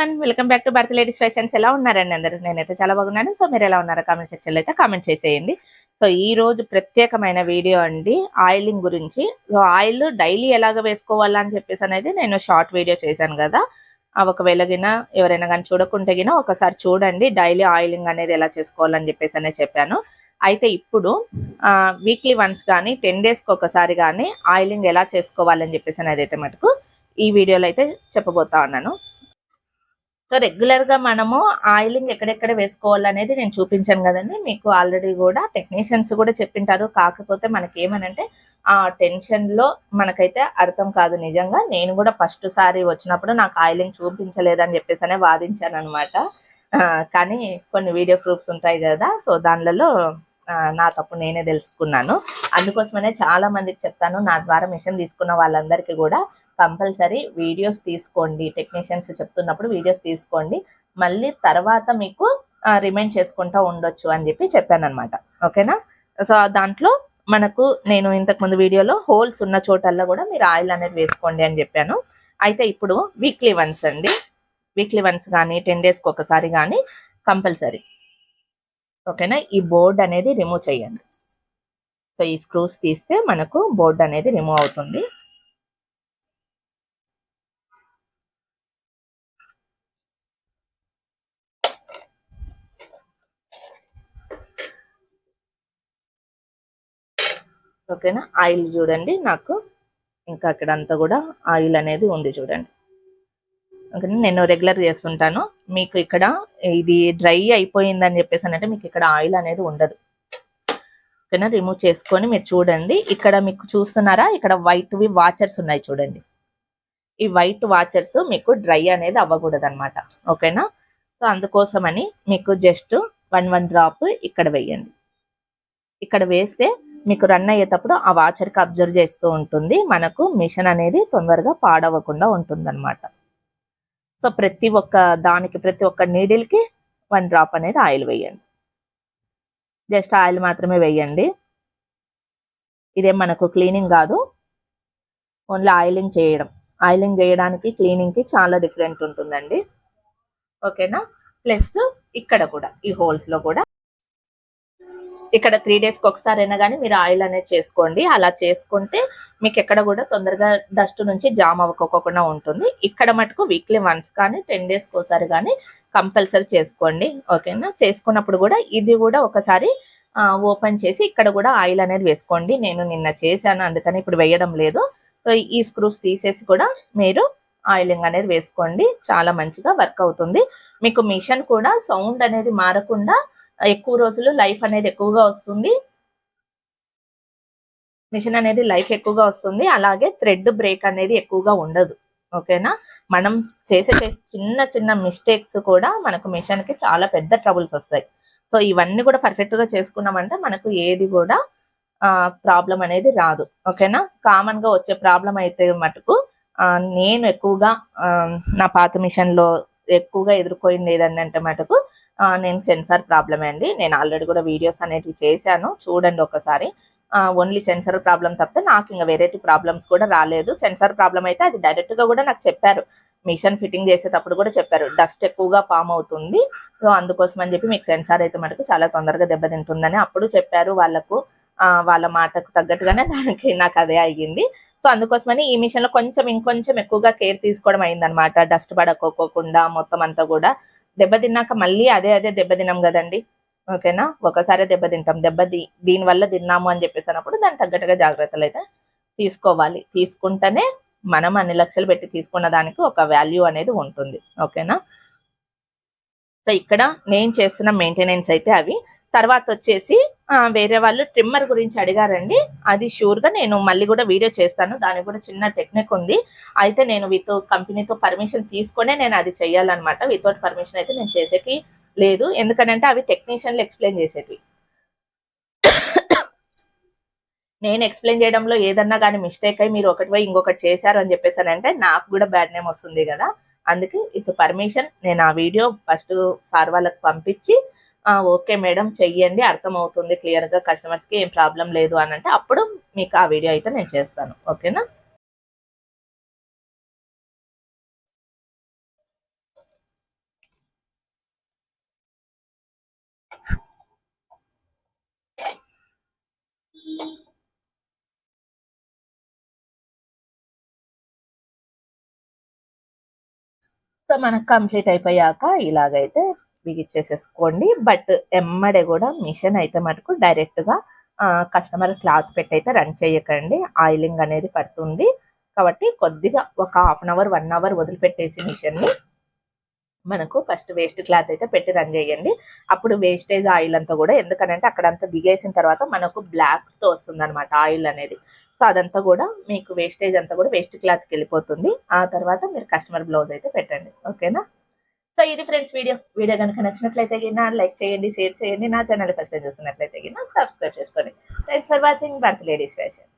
One welcome back to Bharat ladies fashions ఎలా ఉన్నారండి అందరూ? నేనైతే చాలా బాగున్నాను. సో మీరు ఎలా ఉన్నారో కామెంట్ సెక్షన్లో అయితే కామెంట్ చేసేయండి. సో ఈ రోజు ప్రత్యేకమైన వీడియో అండి. ఆయిలింగ్ గురించి. సో ఆయిల్ డైలీ ఎలాగ వేసుకోవాలా అని చెప్పేసి అనేది నేను షార్ట్ వీడియో చేశాను కదా. ఒకవేళ గిన ఎవరైనా కానీ చూడకుంటే గిన ఒకసారి చూడండి డైలీ ఆయిలింగ్ అనేది ఎలా చేసుకోవాలని చెప్పేసి అనేది చెప్పాను. అయితే ఇప్పుడు వీక్లీ వన్స్ కానీ టెన్ డేస్కి ఒకసారి కానీ ఆయిలింగ్ ఎలా చేసుకోవాలని చెప్పేసి అనేది అయితే మటుకు ఈ వీడియోలో అయితే చెప్పబోతా ఉన్నాను. సో రెగ్యులర్గా మనము ఆయిలింగ్ ఎక్కడెక్కడ వేసుకోవాలనేది నేను చూపించాను కదండి. మీకు ఆల్రెడీ కూడా టెక్నీషియన్స్ కూడా చెప్పింటారు. కాకపోతే మనకి ఏమనంటే ఆ టెన్షన్లో మనకైతే అర్థం కాదు నిజంగా. నేను కూడా ఫస్ట్ సారి వచ్చినప్పుడు నాకు ఆయిలింగ్ చూపించలేదని చెప్పేసి వాదించాను అనమాట కానీ కొన్ని వీడియో ప్రూఫ్స్ ఉంటాయి కదా. సో దానిలలో నా తప్పు నేనే తెలుసుకున్నాను. అందుకోసమనే చాలా మందికి చెప్తాను. నా ద్వారా మిషన్ తీసుకున్న వాళ్ళందరికీ కూడా కంపల్సరీ వీడియోస్ తీసుకోండి. టెక్నీషియన్స్ చెప్తున్నప్పుడు వీడియోస్ తీసుకోండి. మళ్ళీ తర్వాత మీకు రిమైండ్ చేసుకుంటా ఉండొచ్చు అని చెప్పి చెప్పాను అనమాట ఓకేనా? సో దాంట్లో మనకు నేను ఇంతకు ముందు వీడియోలో హోల్స్ ఉన్న చోటల్లో కూడా మీరు ఆయిల్ అనేది వేసుకోండి అని చెప్పాను. అయితే ఇప్పుడు వీక్లీ వన్స్ అండి. వీక్లీ వన్స్ కానీ టెన్ డేస్కి ఒకసారి కానీ కంపల్సరీ. ఓకేనా? ఈ బోర్డ్ అనేది రిమూవ్ చేయండి. సో ఈ స్క్రూస్ తీస్తే మనకు బోర్డ్ అనేది రిమూవ్ అవుతుంది. ఓకేనా? ఆయిల్ చూడండి. నాకు ఇంకా అక్కడ అంతా కూడా ఆయిల్ అనేది ఉంది చూడండి. ఓకేనా? నేను రెగ్యులర్ చేస్తుంటాను. మీకు ఇక్కడ ఇది డ్రై అయిపోయిందని చెప్పేసి అంటే మీకు ఇక్కడ ఆయిల్ అనేది ఉండదు. ఓకేనా? రిమూవ్ చేసుకొని మీరు చూడండి. ఇక్కడ మీకు చూస్తున్నారా? ఇక్కడ వైట్వి వాచర్స్ ఉన్నాయి చూడండి. ఈ వైట్ వాచర్స్ మీకు డ్రై అనేది అవ్వకూడదు అనమాట ఓకేనా? సో అందుకోసమని మీకు జస్ట్ వన్ వన్ డ్రాప్ ఇక్కడ వేయండి. ఇక్కడ వేస్తే మీకు రన్ అయ్యేటప్పుడు ఆ వాచర్కి అబ్జర్వ్ చేస్తూ ఉంటుంది. మనకు మిషన్ అనేది తొందరగా పాడవకుండా ఉంటుంది అనమాట సో ప్రతి ఒక్క దానికి ప్రతి ఒక్క నీడిల్కి వన్ డ్రాప్ అనేది ఆయిల్ వేయండి. జస్ట్ ఆయిల్ మాత్రమే వేయండి. ఇదేం మనకు క్లీనింగ్ కాదు. ఓన్లీ ఆయిలింగ్ చేయడం. ఆయిలింగ్ చేయడానికి క్లీనింగ్కి చాలా డిఫరెంట్ ఉంటుందండి. ఓకేనా? ప్లస్ ఇక్కడ కూడా ఈ హోల్స్లో కూడా ఇక్కడ త్రీ డేస్కి ఒకసారి అయినా కానీ మీరు ఆయిల్ అనేది చేసుకోండి. అలా చేసుకుంటే మీకు ఎక్కడ కూడా తొందరగా డస్ట్ నుంచి జామ్ అవ్వకోకుండా ఉంటుంది. ఇక్కడ మటుకు వీక్లీ వన్స్ కానీ టెన్ డేస్కి ఒకసారి కానీ కంపల్సరీ చేసుకోండి. ఓకేనా చేసుకున్నప్పుడు కూడా ఇది కూడా ఒకసారి ఓపెన్ చేసి ఇక్కడ కూడా ఆయిల్ అనేది వేసుకోండి. నేను నిన్న చేశాను అందుకని ఇప్పుడు వేయడం లేదు. సో ఈ స్క్రూస్ తీసేసి కూడా మీరు ఆయిలింగ్ అనేది వేసుకోండి. చాలా మంచిగా వర్క్ అవుతుంది. మీకు మిషన్ కూడా సౌండ్ అనేది మారకుండా ఎక్కువ రోజులు లైఫ్ అనేది ఎక్కువగా వస్తుంది. మిషన్ అనేది లైఫ్ ఎక్కువగా వస్తుంది. అలాగే థ్రెడ్ బ్రేక్ అనేది ఎక్కువగా ఉండదు. ఓకేనా? మనం చేసే చిన్న చిన్న మిస్టేక్స్ కూడా మనకు మిషన్కి చాలా పెద్ద ట్రబుల్స్ వస్తాయి. సో ఇవన్నీ కూడా పర్ఫెక్ట్గా చేసుకున్నామంటే మనకు ఏది కూడా ప్రాబ్లం అనేది రాదు. ఓకేనా? కామన్గా వచ్చే ప్రాబ్లం అయితే మటుకు నేను ఎక్కువగా నా పాత మిషన్లో ఎక్కువగా ఎదుర్కొయింది ఏదంటే మటుకు నేను సెన్సార్ ప్రాబ్లమే అండి. నేను ఆల్రెడీ కూడా వీడియోస్ అనేటివి చేశాను. చూడండి ఒకసారి. ఓన్లీ సెన్సార్ ప్రాబ్లం తప్పితే నాకు ఇంకా వెరైటీ ప్రాబ్లమ్స్ కూడా రాలేదు. సెన్సార్ ప్రాబ్లం అయితే అది డైరెక్ట్గా కూడా నాకు చెప్పారు. మిషన్ ఫిట్టింగ్ చేసేటప్పుడు కూడా చెప్పారు. డస్ట్ ఎక్కువగా ఫామ్ అవుతుంది. సో అందుకోసం అని చెప్పి మీకు సెన్సార్ అయితే మటుకు చాలా తొందరగా దెబ్బతింటుందని అప్పుడు చెప్పారు వాళ్ళకు. వాళ్ళ మాటకు తగ్గట్టుగానే దానికి నాకు అదే అయ్యింది. సో అందుకోసమని ఈ మిషన్లో కొంచెం ఇంకొంచెం ఎక్కువగా కేర్ తీసుకోవడం అయిందనమాట డస్ట్ పడకోకుండా మొత్తం అంతా కూడా. దెబ్బతిన్నాక మళ్ళీ అదే అదే దెబ్బతిన్నాం కదండి. ఓకేనా? ఒకసారి దెబ్బతింటాం దెబ్బ దీ- దీని వల్ల తిన్నాము అని చెప్పేసి అన్నప్పుడు దానికి తగ్గట్టుగా జాగ్రత్తలు అయితే తీసుకోవాలి. తీసుకుంటేనే మనం అన్ని లక్షలు పెట్టి తీసుకున్న దానికి ఒక వాల్యూ అనేది ఉంటుంది. ఓకేనా? సో ఇక్కడ నేను చేస్తున్న మెయింటెనెన్స్ అయితే అవి తర్వాత వచ్చేసి వేరే వాళ్ళు ట్రిమ్మర్ గురించి అడిగారండి. అది షూర్గా నేను మళ్ళీ కూడా వీడియో చేస్తాను. దానికి కూడా చిన్న టెక్నిక్ ఉంది. అయితే నేను విత్ కంపెనీతో పర్మిషన్ తీసుకునే నేను అది చెయ్యాలన్నమాట. వితౌట్ పర్మిషన్ అయితే నేను చేసేకి లేదు. ఎందుకనంటే అవి టెక్నీషియన్లు ఎక్స్ప్లెయిన్ చేసేవి నేను ఎక్స్ప్లెయిన్ చేయడంలో ఏదన్నా కానీ మిస్టేక్ అయ్యి మీరు ఒకటి పోయి ఇంకొకటి చేశారు అని చెప్పేసానంటే నాకు కూడా బ్యాడ్ నేమ్ వస్తుంది కదా. అందుకే విత్ పర్మిషన్ నేను ఆ వీడియో ఫస్ట్ సార్ వాళ్ళకి పంపించి ఓకే మేడం చెయ్యండి అర్థమవుతుంది క్లియర్గా కస్టమర్స్కి ఏం ప్రాబ్లం లేదు అని అంటే అప్పుడు మీకు ఆ వీడియో అయితే నేను చేస్తాను. ఓకేనా? సో మనకు కంప్లీట్ అయిపోయాక ఇలాగైతే బిగిచ్చేసేసుకోండి. బట్ ఎమ్మడే కూడా మిషన్ అయితే మటుకు డైరెక్ట్గా కస్టమర్ క్లాత్ పెట్టి అయితే రన్ చేయకండి. ఆయిలింగ్ అనేది పడుతుంది. కాబట్టి కొద్దిగా ఒక half an hour one hour వదిలిపెట్టేసి మిషన్ని మనకు ఫస్ట్ వేస్ట్ క్లాత్ అయితే పెట్టి రన్ చేయండి. అప్పుడు వేస్టేజ్ ఆయిల్ అంతా కూడా ఎందుకనంటే అక్కడంతా దిగేసిన తర్వాత మనకు బ్లాక్తో వస్తుంది అనమాట ఆయిల్ అనేది. సో అదంతా కూడా మీకు వేస్టేజ్ అంతా కూడా వేస్ట్ క్లాత్కి వెళ్ళిపోతుంది. ఆ తర్వాత మీరు కస్టమర్ బ్లౌజ్ అయితే పెట్టండి. ఓకేనా? సో ఇది ఫ్రెండ్స్ వీడియో. వీడియో కనుక నచ్చినట్లయితే గిన లైక్ చేయండి షేర్ చేయండి. నా ఛానల్ ఫస్ట్ చూస్తున్నట్లయితే గిన సబ్స్క్రైబ్ చేసుకోండి. Thanks for watching birth ladies fashion